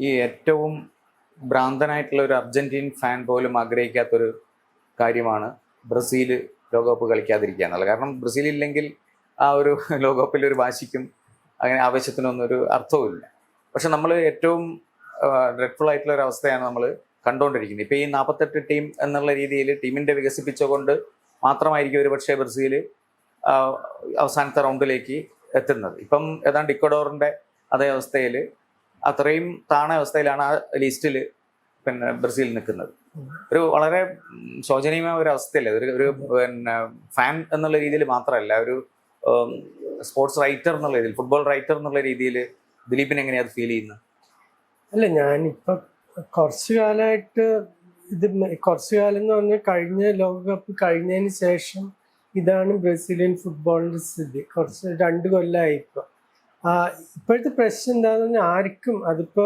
ഈ ഏറ്റവും ഭ്രാന്തനായിട്ടുള്ള ഒരു അർജന്റീൻ ഫാൻ പോലും ആഗ്രഹിക്കാത്തൊരു കാര്യമാണ് ബ്രസീൽ ലോകകപ്പ് കളിക്കാതിരിക്കുക എന്നുള്ളത് കാരണം ബ്രസീൽ ഇല്ലെങ്കിൽ ആ ഒരു ലോകകപ്പിൽ ഒരു വാശിക്കും അങ്ങനെ ആവശ്യത്തിനൊന്നും ഒരു അർത്ഥവുമില്ല പക്ഷെ നമ്മൾ ഏറ്റവും ഡ്രെഡ്ഫുൾ ആയിട്ടുള്ള ഒരു അവസ്ഥയാണ് നമ്മൾ കണ്ടുകൊണ്ടിരിക്കുന്നത് ഇപ്പോൾ ഈ നാൽപ്പത്തെട്ട് ടീം എന്നുള്ള രീതിയിൽ ടീമിന്റെ വികസിപ്പിച്ചുകൊണ്ട് മാത്രമായിരിക്കും ഒരു പക്ഷേ ബ്രസീൽ അവസാനത്തെ റൗണ്ടിലേക്ക് എത്തുന്നത്. ഇപ്പം ഏതാണ്ട് ഇക്കഡോറിന്റെ അതേ അവസ്ഥയിൽ അത്രയും താണ അവസ്ഥയിലാണ് ആ ലിസ്റ്റിൽ പിന്നെ ബ്രസീൽ നിൽക്കുന്നത്. ഒരു വളരെ ശോചനീയമായ ഒരു അവസ്ഥയല്ലേ? ഒരു ഒരു പിന്നെ ഫാൻ എന്നുള്ള രീതിയിൽ മാത്രമല്ല ഒരു സ്പോർട്സ് റൈറ്റർ എന്നുള്ള രീതിയിൽ ഫുട്ബോൾ റൈറ്റർ എന്നുള്ള രീതിയിൽ ദിലീപിന് എങ്ങനെയാ അത് ഫീൽ ചെയ്യുന്നത്? അല്ല ഞാനിപ്പോ കുറച്ചു കാലമായിട്ട് ഇത് കുറച്ചു കാലം എന്ന് പറഞ്ഞാൽ കഴിഞ്ഞ ലോകകപ്പ് കഴിഞ്ഞതിന് ശേഷം ഇതാണ് ബ്രസീലിയൻ ഫുട്ബോളിന്റെ സ്ഥിതി. കുറച്ച് രണ്ട് കൊല്ലമായി ഇപ്പൊ. ഇപ്പോഴത്തെ പ്രശ്നം എന്താണെന്ന് പറഞ്ഞാൽ ആർക്കും അതിപ്പോ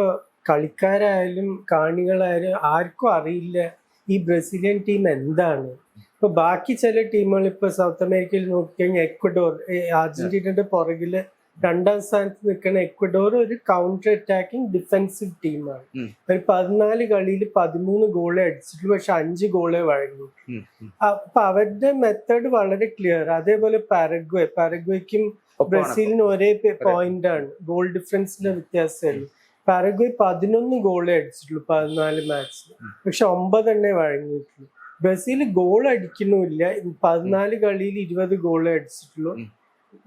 കളിക്കാരായാലും കാണികളായാലും ആർക്കും അറിയില്ല ഈ ബ്രസീലിയൻ ടീം എന്താണ് ഇപ്പൊ ബാക്കി ചില ടീമുകൾ ഇപ്പൊ സൗത്ത് അമേരിക്കയിൽ നോക്കിക്കഴിഞ്ഞാൽ എക്വഡോർ അർജന്റീനയുടെ പുറകിൽ രണ്ടാം സ്ഥാനത്ത് നിൽക്കുന്ന എക്വഡോർ ഒരു കൗണ്ടർ അറ്റാക്കിംഗ് ഡിഫെൻസീവ് ടീമാണ്. ഒരു പതിനാല് കളിയിൽ പതിമൂന്ന് ഗോളെ അടിച്ചിട്ടുള്ളൂ പക്ഷെ അഞ്ച് ഗോളെ വഴങ്ങി. അപ്പൊ അവരുടെ മെത്തേഡ് വളരെ ക്ലിയർ അതേപോലെ പാരഗ്വേ പാരഗ്വേക്കും ഒപ്പമാണ് ബ്രസീലിന് ഒരേ പോയിന്റ് ആണ് ഗോൾ ഡിഫറൻസിന്റെ വ്യത്യാസം പാരഗ്വേ പതിനൊന്ന് ഗോളേ അടിച്ചിട്ടുള്ളൂ പതിനാല് മാച്ചിൽ പക്ഷെ ഒമ്പതെണ്ണേ വഴങ്ങിയിട്ടുള്ളൂ. ബ്രസീൽ ഗോൾ അടിക്കണമില്ല പതിനാല് കളിയിൽ ഇരുപത് ഗോൾ അടിച്ചിട്ടുള്ളൂ.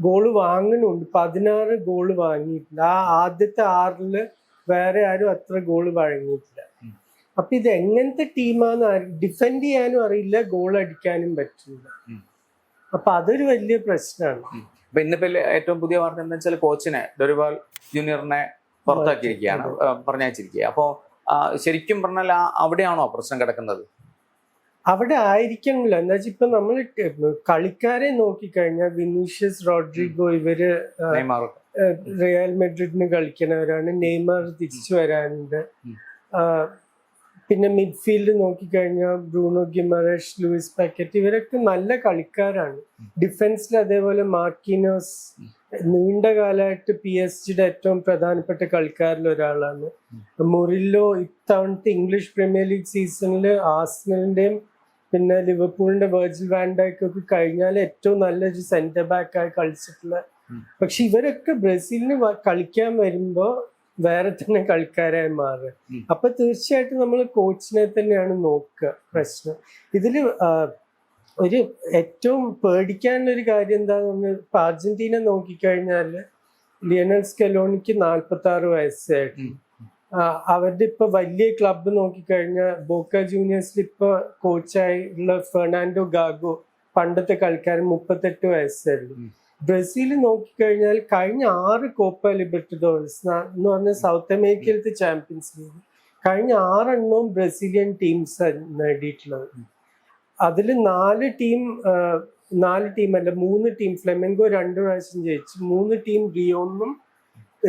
ഗോൾ വാങ്ങുന്നുണ്ട്. പതിനാറ് ഗോൾ വാങ്ങിയിട്ടില്ല ആ ആദ്യത്തെ ആറിൽ വേറെ ആരും അത്ര ഗോൾ വഴങ്ങിയിട്ടില്ല. അപ്പൊ ഇത് എങ്ങനത്തെ ടീമാന്ന് ഡിഫെൻഡ് ചെയ്യാനും അറിയില്ല ഗോൾ അടിക്കാനും പറ്റില്ല. അപ്പൊ അതൊരു വലിയ പ്രശ്നമാണ്. അപ്പൊ ഇന്നിപ്പോ ഏറ്റവും പുതിയ വാർത്ത എന്താ വെച്ചാൽ കോച്ചിനെ ഡൊരിവാൾ ജൂനിയറിനെ പുറത്താക്കിയിരിക്കുകയാണ് പറഞ്ഞയച്ചിരിക്കുക അപ്പോ ശരിക്കും പറഞ്ഞാൽ അവിടെയാണോ പ്രശ്നം കിടക്കുന്നത്? അവിടെ ആയിരിക്കണമല്ലോ എന്താ വെച്ചാൽ ഇപ്പൊ നമ്മൾ കളിക്കാരെ നോക്കിക്കഴിഞ്ഞാൽ വിനീഷ്യസ് റോഡ്രിഗോ ഇവർ റിയൽ മെഡ്രിഡിന് കളിക്കുന്നവരാണ് നെയ്മർ തിരിച്ചു വരാനുണ്ട്. പിന്നെ മിഡ്ഫീൽഡ് നോക്കിക്കഴിഞ്ഞാൽ ബ്രൂണോ ഗിമറേഷ് ലൂയിസ് പാക്കറ്റ് ഇവരൊക്കെ നല്ല കളിക്കാരാണ്. ഡിഫൻസിൽ അതേപോലെ മാർക്കിനോസ് നീണ്ട കാലമായിട്ട് പി എസ് ജിയുടെ ഏറ്റവും പ്രധാനപ്പെട്ട കളിക്കാരിൽ ഒരാളാണ്. മുറില്ലോ ഇത്തവണത്തെ ഇംഗ്ലീഷ് പ്രീമിയർ ലീഗ് സീസണിൽ ആസ്നലിന്റെയും പിന്നെ ലിവർപൂളിന്റെ വെർജിൽ വാൻഡായിക്കൊക്കെ ഒക്കെ കഴിഞ്ഞാൽ ഏറ്റവും നല്ലൊരു സെന്റർ ബാക്കായി കളിച്ചിട്ടുള്ള പക്ഷെ ഇവരൊക്കെ ബ്രസീലിന് കളിക്കാൻ വരുമ്പോ വേറെ തന്നെ കളിക്കാരായി മാറുക. അപ്പൊ തീർച്ചയായിട്ടും നമ്മൾ കോച്ചിനെ തന്നെയാണ് നോക്കുക പ്രശ്നം. ഇതിൽ ഒരു ഏറ്റവും പേടിക്കാനുള്ള ഒരു കാര്യം എന്താന്ന് പറഞ്ഞാൽ ഇപ്പൊ അർജന്റീന നോക്കിക്കഴിഞ്ഞാൽ ലിയണൽ സ്കെലോണിക്ക് നാൽപ്പത്തി ആറ് വയസ്സായിട്ട് അവരുടെ ഇപ്പൊ വലിയ ക്ലബ്ബ് നോക്കിക്കഴിഞ്ഞാൽ ബോക്ക ജൂനിയേഴ്സിൽ ഇപ്പൊ കോച്ചായി ഉള്ള ഫെർണാൻഡോ ഗാഗോ പണ്ടത്തെ കളിക്കാരൻ മുപ്പത്തെട്ട് വയസ്സായിരുന്നു. ബ്രസീൽ നോക്കിക്കഴിഞ്ഞാൽ കഴിഞ്ഞ ആറ് കോപ്പ ലിബർട്ടഡോഴ്സ് എന്ന് പറഞ്ഞ സൗത്ത് അമേരിക്കയിലത്തെ ചാമ്പ്യൻസ് ലീഗ് കഴിഞ്ഞ ആറെണ്ണവും ബ്രസീലിയൻ ടീംസ് നേടിയിട്ടുള്ളത്. അതിൽ നാല് ടീം നാല് ടീം അല്ല മൂന്ന് ടീം ഫ്ലെമെങ്കോ രണ്ട് പ്രാവശ്യം ജയിച്ചു. മൂന്ന് ടീം റിയോന്നും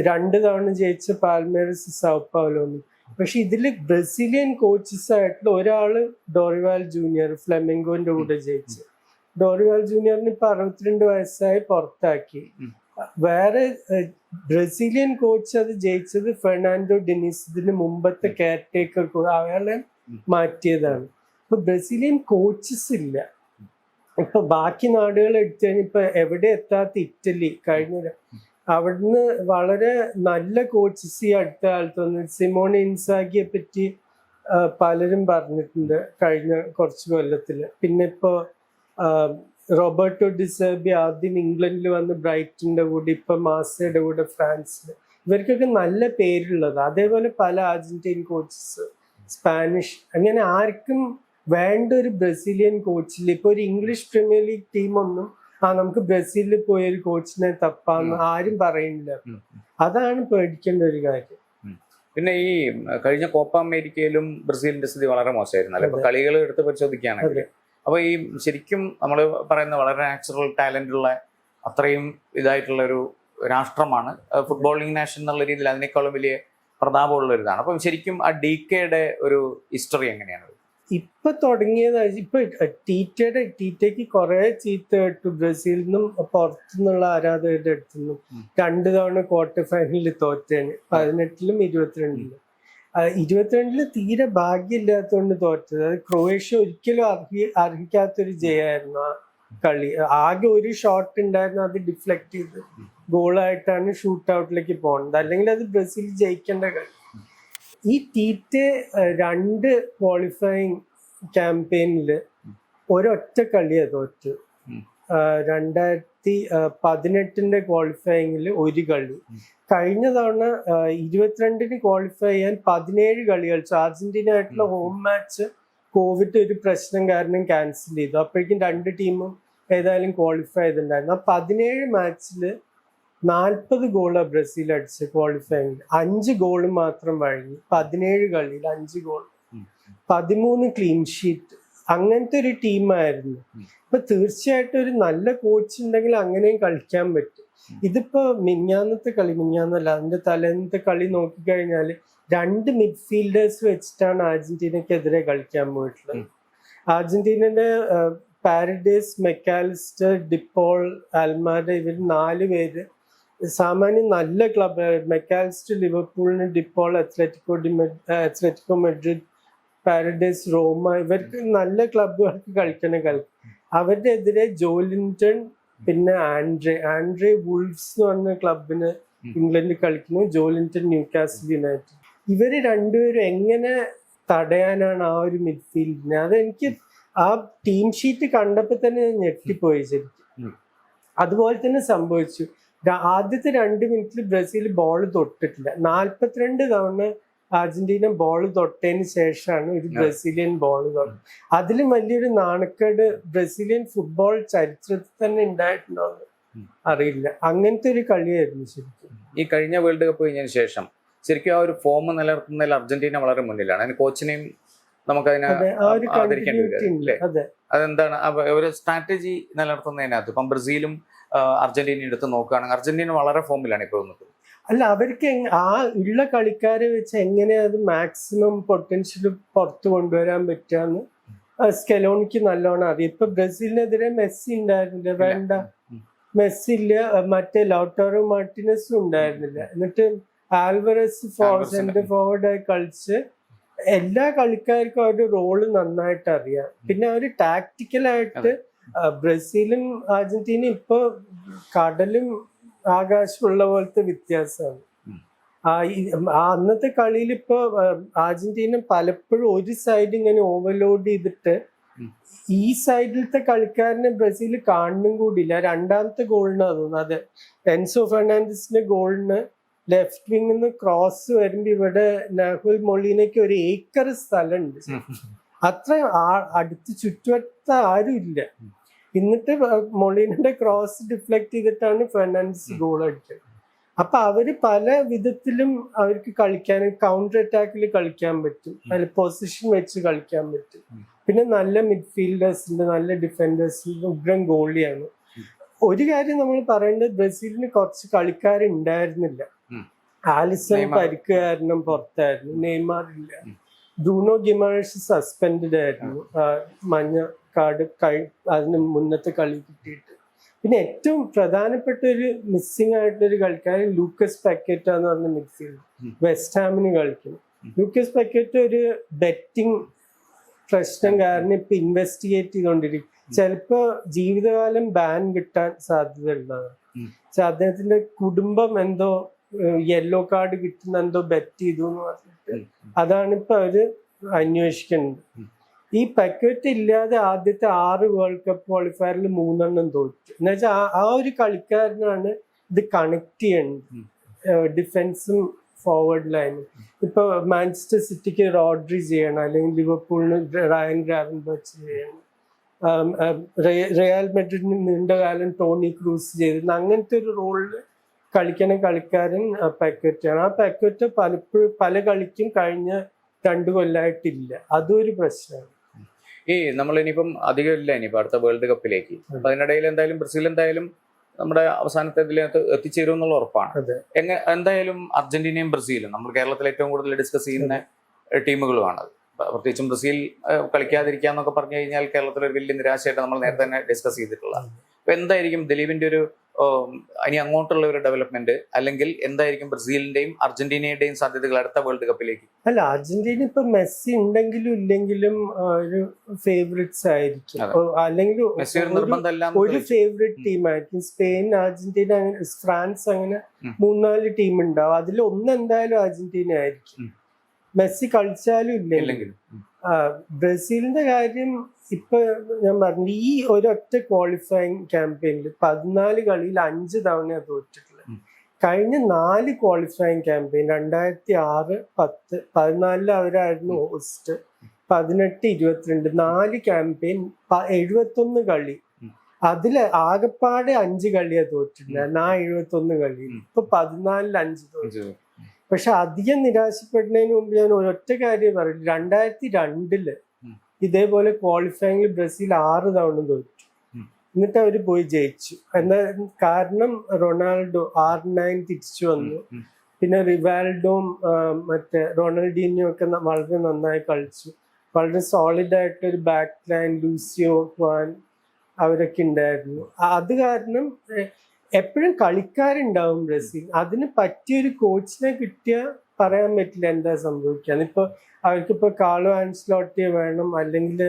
രണ്ട് തവണ ജയിച്ച പാൽമേറസ് സൗപ്പാവലോന്നും പക്ഷെ ഇതിൽ ബ്രസീലിയൻ കോച്ചസ് ആയിട്ടുള്ള ഒരാൾ ഡോറിവാൽ ജൂനിയർ ഫ്ലെമെങ്കോന്റെ കൂടെ ജയിച്ചു. ഡോറിവാൽ ജൂനിയറിന് ഇപ്പൊ അറുപത്തിരണ്ട് വയസ്സായി പുറത്താക്കി. വേറെ ബ്രസീലിയൻ കോച്ച് അത് ജയിച്ചത് ഫെർണാൻഡോ ഡെനിസ് ഇതിന് മുമ്പത്തെ കെയർ ടേക്കർ അയാളെ. മാറ്റിയതാണ്. ഇപ്പൊ ബ്രസീലിയൻ കോച്ചസ് ഇല്ല. ഇപ്പൊ ബാക്കി നാടുകൾ എടുത്തു കഴിഞ്ഞാൽ ഇപ്പൊ എവിടെ എത്താത്ത ഇറ്റലി കഴിഞ്ഞ അവിടുന്ന് വളരെ നല്ല കോച്ചസ് ഈ അടുത്ത കാലത്ത് വന്നു. സിമോൺ ഇൻസാഗിയെ പറ്റി പലരും പറഞ്ഞിട്ടുണ്ട് കഴിഞ്ഞ കുറച്ച് കൊല്ലത്തിൽ. പിന്നെ ഇപ്പോ റോബർട്ടോ ഡിസേബി ആദ്യം ഇംഗ്ലണ്ടിൽ വന്ന് ബ്രൈറ്റന്റെ കൂടെ ഇപ്പൊ മാസയുടെ കൂടെ ഫ്രാൻസിൽ ഇവർക്കൊക്കെ നല്ല പേരുള്ളത്. അതേപോലെ പല അർജന്റീൻ കോച്ചസ് സ്പാനിഷ് അങ്ങനെ ആർക്കും വേണ്ട ഒരു ബ്രസീലിയൻ കോച്ചിൽ ഇപ്പൊ ഒരു ഇംഗ്ലീഷ് പ്രീമിയർ ലീഗ് ടീമൊന്നും ആ നമുക്ക് ബ്രസീലിൽ പോയ ഒരു കോച്ചിനെ തപ്പാന്ന് ആരും പറയുന്നില്ല. അതാണ് പേടിക്കേണ്ട ഒരു കാര്യം. പിന്നെ ഈ കഴിഞ്ഞ കോപ്പ അമേരിക്കയിലും ബ്രസീലിന്റെ സ്ഥിതി വളരെ മോശമായിരുന്നു. അല്ലെ. കളികൾ എടുത്ത് പരിശോധിക്കുകയാണെങ്കിൽ അതെ. അപ്പൊ ഈ ശരിക്കും നമ്മൾ പറയുന്ന വളരെ നാച്ചുറൽ ടാലന്റ് ഉള്ള അത്രയും ഇതായിട്ടുള്ള ഒരു രാഷ്ട്രമാണ്. ഫുട്ബോളിംഗ് നാഷൻ എന്നുള്ള രീതിയിൽ അതിനേക്കാളും വലിയ പ്രതാപമുള്ള ഒരു ഇതാണ് അപ്പം ശരിക്കും ആ ഡി കെയുടെ ഒരു ഹിസ്റ്ററി എങ്ങനെയാണ്? ഇപ്പൊ തുടങ്ങിയത് ഇപ്പൊ ടീറ്റയുടെ ടീറ്റയ്ക്ക് കുറെ ചീത്ത കേട്ടു. ബ്രസീലിൽ നിന്നും പുറത്തുനിന്നുള്ള ആരാധകരുടെ അടുത്തു നിന്നും രണ്ട് തവണ ക്വാർട്ടർ ഫൈനലിൽ തോറ്റാണ് പതിനെട്ടിലും ഇരുപത്തിരണ്ടിലും. ഇരുപത്തിരണ്ടിൽ തീരെ ഭാഗ്യമില്ലാത്തതുകൊണ്ട് തോറ്റത്. അത് ക്രൊയേഷ്യ ഒരിക്കലും അർഹി അർഹിക്കാത്തൊരു ജയമായിരുന്നു ആ കളി. ആകെ ഒരു ഷോട്ട് ഉണ്ടായിരുന്നു അത് ഡിഫ്ലക്ട് ചെയ്ത്. ഗോളായിട്ടാണ് ഷൂട്ട് ഔട്ടിലേക്ക് പോകുന്നത് അല്ലെങ്കിൽ അത് ബ്രസീൽ ജയിക്കേണ്ട കളി. ഈ തീറ്റ രണ്ട് ക്വാളിഫയിങ് ക്യാമ്പയിനിൽ ഒരൊറ്റ കളിയാണ് തോറ്റ് ഉം. രണ്ടായിരത്തി പതിനെട്ടിന്റെ ക്വാളിഫയിങ്ങിൽ ഒരു കളി. കഴിഞ്ഞ തവണ ഇരുപത്തിരണ്ടിന് ക്വാളിഫൈ ചെയ്യാൻ പതിനേഴ് കളി കളിച്ചു. അർജന്റീന ആയിട്ടുള്ള ഹോം മാച്ച് കോവിഡ് ഒരു പ്രശ്നം കാരണം ക്യാൻസൽ ചെയ്തു. അപ്പോഴേക്കും രണ്ട് ടീമും ഏതായാലും ക്വാളിഫൈ ചെയ്തിട്ടുണ്ടായിരുന്നു. ആ പതിനേഴ് മാച്ചിൽ നാൽപ്പത് ഗോളാണ് ബ്രസീൽ അടിച്ച് ക്വാളിഫൈങ് അഞ്ച് ഗോൾ മാത്രം വഴങ്ങി. പതിനേഴ് കളിയിൽ അഞ്ച് ഗോൾ. പതിമൂന്ന് ക്ലീൻ ഷീറ്റ് അങ്ങനത്തെ ഒരു ടീമായിരുന്നു. അപ്പൊ തീർച്ചയായിട്ടും ഒരു നല്ല കോച്ച് ഉണ്ടെങ്കിൽ അങ്ങനെയും കളിക്കാൻ പറ്റും. ഇതിപ്പോ മിഞ്ഞാന്നത്തെ കളി മിഞ്ഞാന്നല്ല അതിന്റെ തലേന്നത്തെ കളി നോക്കിക്കഴിഞ്ഞാൽ രണ്ട് മിഡ്ഫീൽഡേഴ്സ് വെച്ചിട്ടാണ് അർജന്റീനക്കെതിരെ കളിക്കാൻ പോയിട്ടുള്ളത്. അർജന്റീനയുടെ പാരഡൈസ് മെക്കാലിസ്റ്റർ ഡിപ്പോൾ അൽമാഡ ഇവർ നാല് പേര് സാമാന്യം നല്ല club Mac Allister ലിവർപൂളിന് De Paul Atletico de Atletico Madrid Paredes Roma ഇവർക്ക് നല്ല ക്ലബുകൾക്ക് കളിക്കണ കളി. അവരുടെ എതിരെ ജോലിന്റൺ പിന്നെ ആൻഡ്രെ ആൻഡ്രെ വുൾഫ്സ് എന്ന് പറഞ്ഞ ക്ലബിന് ഇംഗ്ലണ്ടിൽ കളിക്കുന്നു ജോലിന്റൺ ന്യൂ ന്യൂകാസിൽ യുണൈറ്റഡ്. ഇവർ രണ്ടുപേരും എങ്ങനെ തടയാനാണ് ആ ഒരു മിഡ്ഫീൽഡിനെ അതെനിക്ക് ആ ടീം ഷീറ്റ് കണ്ടപ്പോൾ തന്നെ ഞെട്ടിപ്പോയി ശരിക്കും. അതുപോലെ തന്നെ സംഭവിച്ചു. ആദ്യത്തെ രണ്ട് മിനിറ്റിൽ ബ്രസീൽ ബോൾ തൊട്ടിട്ടില്ല. നാൽപ്പത്തിരണ്ട് തവണ അർജന്റീന ബോൾ തൊട്ടതിന് ശേഷമാണ് ഒരു ബ്രസീലിയൻ ബോൾ തൊട്ടത് അതിലും വലിയൊരു നാണക്കേട് ബ്രസീലിയൻ ഫുട്ബോൾ ചരിത്രത്തിൽ തന്നെ ഉണ്ടായിട്ടുണ്ടോ അറിയില്ല. അങ്ങനത്തെ ഒരു കളിയായിരുന്നു ശരിക്കും. ഈ കഴിഞ്ഞ വേൾഡ് കപ്പ് കഴിഞ്ഞതിന് ശേഷം ശരിക്കും ആ ഒരു ഫോം നിലനിർത്തുന്നതിൽ അർജന്റീന വളരെ മുന്നിലാണ്. അതിന് കോച്ചിനെയും നമുക്ക് അതിനെ ആദരിക്കേണ്ടി വരും അതെന്താണ്? ഒരു സ്ട്രാറ്റജി നിലനിർത്തുന്നതിനകത്ത് ഇപ്പം ബ്രസീലും അർജന്റീന അർജന്റീനയും എടുത്ത് നോക്കുകയാണെങ്കിൽ അർജന്റീന വളരെ ഫോമിലാണ് ഇപ്പോൾ നിൽക്കുന്നത് അല്ല അവർക്ക് ആ ഉള്ള കളിക്കാരെ വെച്ച് എങ്ങനെ അത് മാക്സിമം പൊട്ടൻഷ്യൽ പുറത്ത് കൊണ്ടുവരാൻ പറ്റുകയെന്ന് സ്കെലോണിക്ക് നല്ലോണം അറിയാം. ഇപ്പൊ ബ്രസീലിനെതിരെ മെസ്സി ഉണ്ടായിരുന്നില്ല. വേണ്ട. മെസ്സി ഇല്ല മറ്റേ ലോട്ടോറോ മാർട്ടിനസും ഉണ്ടായിരുന്നില്ല. എന്നിട്ട് ആൽവറസ് സെന്റർ ഫോർവേഡ് ആയി കളിച്ച് എല്ലാ കളിക്കാർക്കും അവരുടെ റോൾ നന്നായിട്ട് അറിയാം. പിന്നെ അവർ ടാക്ടിക്കലായിട്ട് ബ്രസീലും അർജന്റീനയും ഇപ്പൊ കടലും ആകാശമുള്ള പോലത്തെ വ്യത്യാസമാണ് അന്നത്തെ കളിയിൽ ഇപ്പൊ അർജന്റീന പലപ്പോഴും ഒരു സൈഡ് ഇങ്ങനെ ഓവർലോഡ് ചെയ്തിട്ട് ഈ സൈഡിലത്തെ കളിക്കാരനെ ബ്രസീൽ കാണുന്നും കൂടിയില്ല. രണ്ടാമത്തെ ഗോളിന് തോന്നുന്നു അത് എൻസോ ഫെർണാണ്ടസിന്റെ ഗോളിന് ലെഫ്റ്റ് വിങ്ങിൽ നിന്ന് ക്രോസ് വരുമ്പോ ഇവിടെ നെഹുൽ മൊളീനയ്ക്ക് ഒരു ഏക്കർ സ്ഥലമുണ്ട്. അത്ര അടുത്ത് ചുറ്റുവട്ടത്ത് ആരും ഇല്ല. എന്നിട്ട് മൊളീനയുടെ ക്രോസ് ഡിഫ്ലക്ട് ചെയ്തിട്ടാണ് ഫെർണാൻഡസ് ഗോൾ അടിച്ചത്. അപ്പൊ അവർ പല വിധത്തിലും അവർക്ക് കളിക്കാൻ കൗണ്ടർ അറ്റാക്കിൽ കളിക്കാൻ പറ്റും. അതിൽ പൊസിഷൻ വെച്ച് കളിക്കാൻ പറ്റും. പിന്നെ നല്ല മിഡ്ഫീൽഡേഴ്സ് ഉണ്ട് നല്ല ഡിഫൻഡേഴ്സിന്റെ ഉഗ്രം ഗോളിയാണ്. ഒരു കാര്യം നമ്മൾ പറയേണ്ടത് ബ്രസീലിന് കുറച്ച് കളിക്കാരുണ്ടായിരുന്നില്ല. ആലിസൺ. പരിക്ക് കാരണം പുറത്തായിരുന്നു. നെയ്മാറില്ല. ബ്രൂണോ ഗിമാഷ് സസ്പെൻഡ് ആയിരുന്നു. മഞ്ഞ കാർഡ് കഴി അതിന് മുന്നത്തെ കളി കിട്ടിയിട്ട്. പിന്നെ ഏറ്റവും പ്രധാനപ്പെട്ട ഒരു മിസ്സിംഗ് ആയിട്ടുള്ള ഒരു കളിക്കാരൻ ലൂക്കസ് പാക്കറ്റ് എന്ന് പറഞ്ഞ മിഡ്ഫീൽഡ് വെസ്റ്റ് ഹാമിന് കളിക്കും. ലൂക്കസ് പാക്കറ്റ് ഒരു ബെറ്റിംഗ് പ്രശ്നം കാരണം ഇപ്പൊ ഇൻവെസ്റ്റിഗേറ്റ് ചെയ്തുകൊണ്ടിരിക്കും ചിലപ്പോ ജീവിതകാലം ബാൻ കിട്ടാൻ സാധ്യത ഉള്ളതാണ് പക്ഷെ അദ്ദേഹത്തിന്റെ കുടുംബം എന്തോ യെല്ലോ കാർഡ് കിട്ടുന്ന എന്തോ ബെറ്റ് ചെയ്തു എന്ന് പറഞ്ഞിട്ട് അതാണ് ഇപ്പൊ അവർ അന്വേഷിക്കുന്നത്. ഈ പക്വറ്റ് ഇല്ലാതെ ആദ്യത്തെ ആറ് വേൾഡ് കപ്പ് ക്വാളിഫയറിൽ മൂന്നെണ്ണം തോറ്റു. എന്നുവെച്ചാൽ ആ- ഒരു കളിക്കാരനാണ് ഇത് കണക്ട് ചെയ്യുന്നത് ഡിഫെൻസും ഫോർവേഡ് ലൈനും ഇപ്പൊ മാഞ്ചസ്റ്റർ സിറ്റിക്ക് റോഡ്രി ചെയ്യണം അല്ലെങ്കിൽ ലിവർപൂളിന് റയൻ ഗ്രാവൻബർച്ച് ചെയ്യണം. നീണ്ട റയൽ മെഡ്രിഡിന് നീണ്ടകാലം ടോണി ക്രൂസ് ചെയ്തിരുന്നു. അങ്ങനത്തെ ഒരു റോളിൽ കളിക്കുന്ന കളിക്കാരൻ പാക്കറ്റാണ് ആ പാക്കറ്റ് പലപ്പോഴും പല കളിക്കും കഴിഞ്ഞ രണ്ടു കൊല്ലായിട്ടില്ല. അതും ഒരു പ്രശ്നമാണ്. ഈ നമ്മൾ ഇനിയിപ്പം അധികം ഇല്ല ഇനിയിപ്പോ അടുത്ത വേൾഡ് കപ്പിലേക്ക്. അപ്പൊ അതിനിടയിൽ എന്തായാലും ബ്രസീൽ എന്തായാലും നമ്മുടെ അവസാനത്തെ ഇതിനകത്ത് എത്തിച്ചേരും എന്നുള്ള ഉറപ്പാണ്. എങ്ങനെ എങ്ങ എന്തായാലും അർജന്റീനയും ബ്രസീലും നമ്മൾ കേരളത്തിൽ ഏറ്റവും കൂടുതൽ ഡിസ്കസ് ചെയ്യുന്ന ടീമുകളുമാണ്. പ്രത്യേകിച്ചും ബ്രസീൽ കളിക്കാതിരിക്കാന്നൊക്കെ കളിക്കാതിരിക്കുക എന്നൊക്കെ പറഞ്ഞു കഴിഞ്ഞാൽ കേരളത്തിൽ ഒരു വലിയ നിരാശയായിട്ട് നമ്മൾ നേരത്തെ തന്നെ ഡിസ്കസ് ചെയ്തിട്ടുള്ള അപ്പൊ എന്തായിരിക്കും ദിലീപിന്റെ ഒരു ഇനി അങ്ങോട്ടുള്ള ഒരു ഡെവലപ്മെന്റ് അല്ലെങ്കിൽ എന്തായിരിക്കും ബ്രസീലിന്റെയും അർജന്റീനയുടെയും സാധ്യതകൾ അടുത്ത വേൾഡ് കപ്പിലേക്ക് അല്ല അർജന്റീന ഇപ്പൊ മെസ്സി ഉണ്ടെങ്കിലും ഇല്ലെങ്കിലും ഒരു ഫേവറേറ്റ്സ് ആയിരിക്കും. അല്ലെങ്കിൽ ഒരു ഫേവറേറ്റ് ടീമായിരിക്കും ടീം ആയിരിക്കും. സ്പെയിൻ അർജന്റീന അങ്ങനെ ഫ്രാൻസ് അങ്ങനെ മൂന്നാൽ ടീം ഉണ്ടാവും. അതിൽ ഒന്ന് എന്തായാലും അർജന്റീന ആയിരിക്കും. മെസ്സി കളിച്ചാലും ഇല്ലെങ്കിൽ ബ്രസീലിന്റെ കാര്യം ഇപ്പൊ ഞാൻ പറഞ്ഞു ഈ ഒരൊറ്റ ക്വാളിഫയിങ് ക്യാമ്പയിനിൽ പതിനാല് കളിയിൽ അഞ്ച് തവണ തോറ്റിട്ടുള്ളത് കഴിഞ്ഞ നാല് ക്വാളിഫയിങ് ക്യാമ്പയിൻ രണ്ടായിരത്തി ആറ് പത്ത് പതിനാലിൽ അവരായിരുന്നു ഹോസ്റ്റ് പതിനെട്ട് ഇരുപത്തിരണ്ട് നാല് ക്യാമ്പയിൻ എഴുപത്തൊന്ന് കളി. അതിൽ ആകെപ്പാടെ അഞ്ച് കളിയാ തോറ്റിട്ടുണ്ടായിരുന്നു ആ എഴുപത്തൊന്ന് കളിയിൽ ഉം. ഇപ്പൊ പതിനാലിൽ അഞ്ച് തോറ്റു. പക്ഷെ അധികം നിരാശപ്പെടുന്നതിന് മുമ്പ് ഞാൻ ഒരൊറ്റ കാര്യം പറയും രണ്ടായിരത്തി രണ്ടിൽ. ഇതേപോലെ ക്വാളിഫയിങ്ങിൽ ബ്രസീൽ ആറ് തവണ തോറ്റു. എന്നിട്ട് അവർ പോയി ജയിച്ചു. എന്താ കാരണം റൊണാൾഡോ ആർ നയൻ തിരിച്ചു വന്നു. പിന്നെ റിവാൽഡോം മറ്റേ റൊണാൾഡീനിയോ ഒക്കെ വളരെ നന്നായി കളിച്ചു. വളരെ സോളിഡ് ആയിട്ട് ഒരു ബാക്ക് ലൈൻ ലൂസിയോ ക്വാൻ അവരൊക്കെ ഉണ്ടായിരുന്നു. അത് കാരണം എപ്പോഴും കളിക്കാരുണ്ടാവും ബ്രസീൽ. അതിന് പറ്റിയൊരു കോച്ചിനെ കിട്ടിയാൽ പറയാൻ പറ്റില്ല എന്താ സംഭവിക്കാന്ന്. ഇപ്പൊ അവർക്കിപ്പോ കാളോ ആൻസ്ലോട്ടിയെ വേണം അല്ലെങ്കിൽ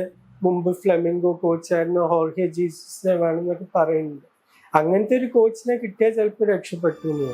മുമ്പ് ഫ്ലെമിംഗോ കോച്ചായിരുന്നു ഹോർഹെ ജീസസിനെ വേണം എന്നൊക്കെ പറയുന്നുണ്ട്. അങ്ങനത്തെ ഒരു കോച്ചിനെ കിട്ടിയാൽ ചിലപ്പോൾ രക്ഷപ്പെട്ടു എന്ന്